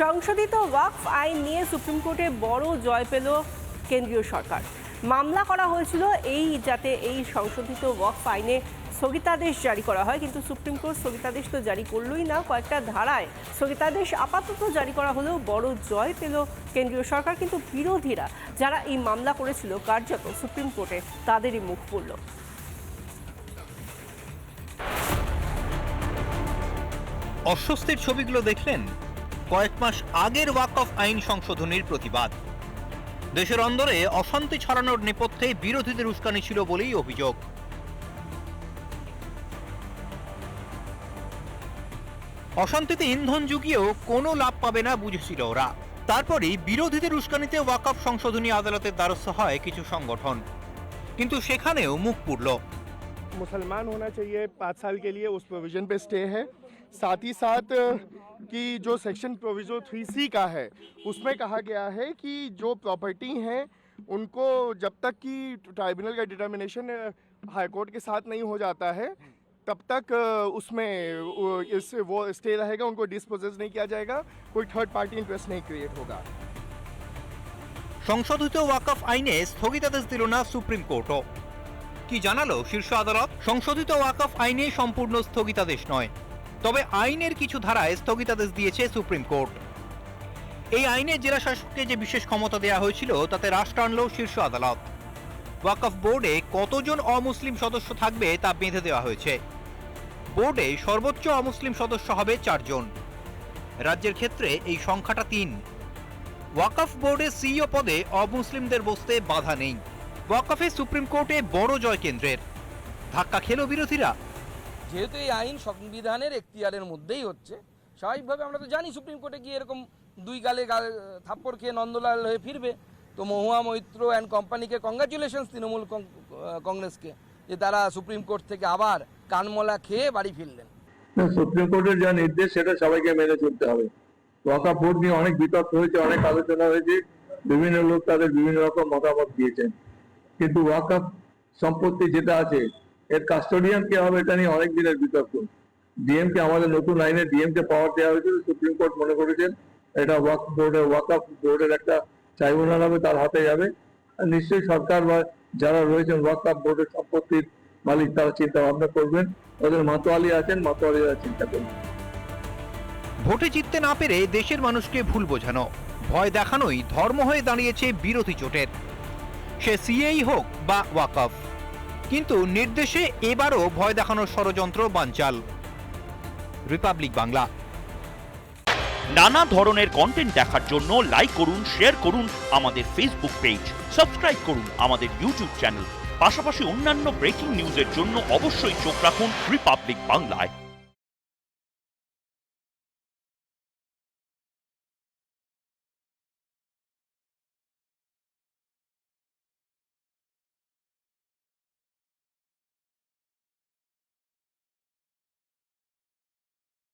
সংশোধিত ওয়াকফ আইন নিয়ে সুপ্রিম কোর্টে বড় জয় পেল কেন্দ্রীয় সরকার। মামলা করা হয়েছিল এই যাতে এই সংশোধিত ওয়াকফ আইনে স্থগিতাদেশ জারি করা হয়, কিন্তু সুপ্রিম কোর্ট স্থগিতাদেশ তো জারি করলোই না, কয়েকটা ধারায় স্থগিতাদেশ আপাতত জারি করা হলেও বড় জয় পেল কেন্দ্রীয় সরকার, কিন্তু বিরোধীরা যারা এই মামলা করেছিল কার্যত সুপ্রিম কোর্টে তাদেরই মুখ পড়ল অস্বস্তির ছবিগুলো দেখলেন কয়েক মাস আগের ওয়াকফ আইন সংশোধনীর প্রতিবাদ দেশের অন্দরে অশান্তি ছড়ানোর নেপথ্যে বিরোধীদের উস্কানি ছিল বলেই অভিযোগ অশান্তিতে ইন্ধন জুগিয়েও কোনো লাভ পাবে না বুঝেছিল ওরা তারপরই বিরোধীদের উস্কানিতে ওয়াকফ সংশোধনী আদালতের দ্বারস্থ হয় কিছু সংগঠন কিন্তু সেখানেও মুখ পুড়ল मुसलमान होना चाहिए पाँच साल के लिए उस प्रोविज़न पे स्टे है साथ ही साथ अ, कि जो सेक्शन प्रोविज़ो थ्री सी का है उसमें कहा गया है कि जो प्रॉपर्टी हैं उनको जब तक कि ट्राइब्यूनल का डिटर्मिनेशन हाई कोर्ट के साथ नहीं हो जाता है तब तक अ, उसमें वो इस वो स्टे रहेगा उनको डिस्पोजेस नहीं किया जाएगा कोई थर्ड पार्टी इंटरेस्ट नहीं क्रिएट होगा সংশোধিত ওয়াকফ আইনে স্থগিতাদেশ দিল না সুপ্রিম কোর্টও কি জানালো শীর্ষ আদালত সংশোধিত ওয়াকফ আইনে সম্পূর্ণ স্থগিতাদেশ নয় তবে আইনের কিছু ধারায় স্থগিতাদেশ দিয়েছে সুপ্রিম কোর্ট। এই আইনে জেলা শাসককে যে বিশেষ ক্ষমতা দেওয়া হয়েছিল, তাতে রাশ টানল শীর্ষ আদালত। ওয়াকফ বোর্ডে কতজন অমুসলিম সদস্য থাকবে তা বেঁধে দেওয়া হয়েছে। বোর্ডে সর্বোচ্চ অমুসলিম সদস্য হবে চারজন। রাজ্যের ক্ষেত্রে এই সংখ্যাটা তিন। ওয়াকফ বোর্ডে সিইও পদে অমুসলিমদের বসতে বাধা নেই। ওয়াকফে সুপ্রিম কোর্টে বড় জয় কেন্দ্রের ধাক্কা খেলো বিরোধীরা। যেহেতু এই আইন সংবিধানের এখতিয়ারের মধ্যেই হচ্ছে, স্বাভাবিকভাবে আমরা তো জানি সুপ্রিম কোর্টে গিয়ে এরকম দুই গালে গা- থাপ্পড় খেয়ে নন্দলাল হয়ে ফিরবে। তো মহুয়া মৈত্র অ্যান্ড কোম্পানিকে কংগ্রাচুলেশনস তৃণমূল কংগ্রেসকে যে তারা সুপ্রিম কোর্ট থেকে আবার কানমলা খেয়ে বাড়ি ফিরলেন। সুপ্রিম কোর্টের যা নির্দেশ, সেটা সবাইকে মেনে চলতে হবে। ওয়াকা বোর্ড নিয়ে অনেক বিতর্ক হয়েছে, অনেক আলোচনা হয়েছে। বিভিন্ন লোক তাদের বিভিন্ন রকম মতামত দিয়েছেন। কিন্তু ওয়াকা সম্পত্তি যেটা আছে এর কাস্টোডিয়ান কে হবে এটা নিয়ে অনেক দিনের বিতর্ক। ডিএম কে আমাদের নতুন আইনে ডিএম কে পাওয়ার দেওয়া হয়েছিল সুপ্রিম কোর্ট মনে করেছেন। এটা ওয়াক বোর্ডের ওয়াকা বোর্ডের একটা ট্রাইব্যুনাল হবে, তার হাতে যাবে। নিশ্চয়ই সরকার বা যারা রয়েছেন ওয়াকা বোর্ডের সম্পত্তির মালিক, তারা চিন্তা ভাবনা করবেন। ওদের মাতোয়ালি আছেন, মাতোয়ালিরা চিন্তা করবেন। ভোটে জিততে না পেরে দেশের মানুষকে ভুল বোঝানো। ভয় দেখানোই ধর্ম হয়ে দাঁড়িয়েছে বিরোধী জোটের। সে সিএই হোক বা ওয়াকফ কিন্তু নির্দেশে এবারও ভয় দেখানোর ষড়যন্ত্র বানচাল। রিপাবলিক বাংলা। নানা ধরনের কন্টেন্ট দেখার জন্য লাইক করুন শেয়ার করুন আমাদের ফেসবুক পেজ সাবস্ক্রাইব করুন আমাদের ইউটিউব চ্যানেল পাশাপাশি অন্যান্য ব্রেকিং নিউজের জন্য অবশ্যই চোখ রাখুন রিপাবলিক বাংলায়।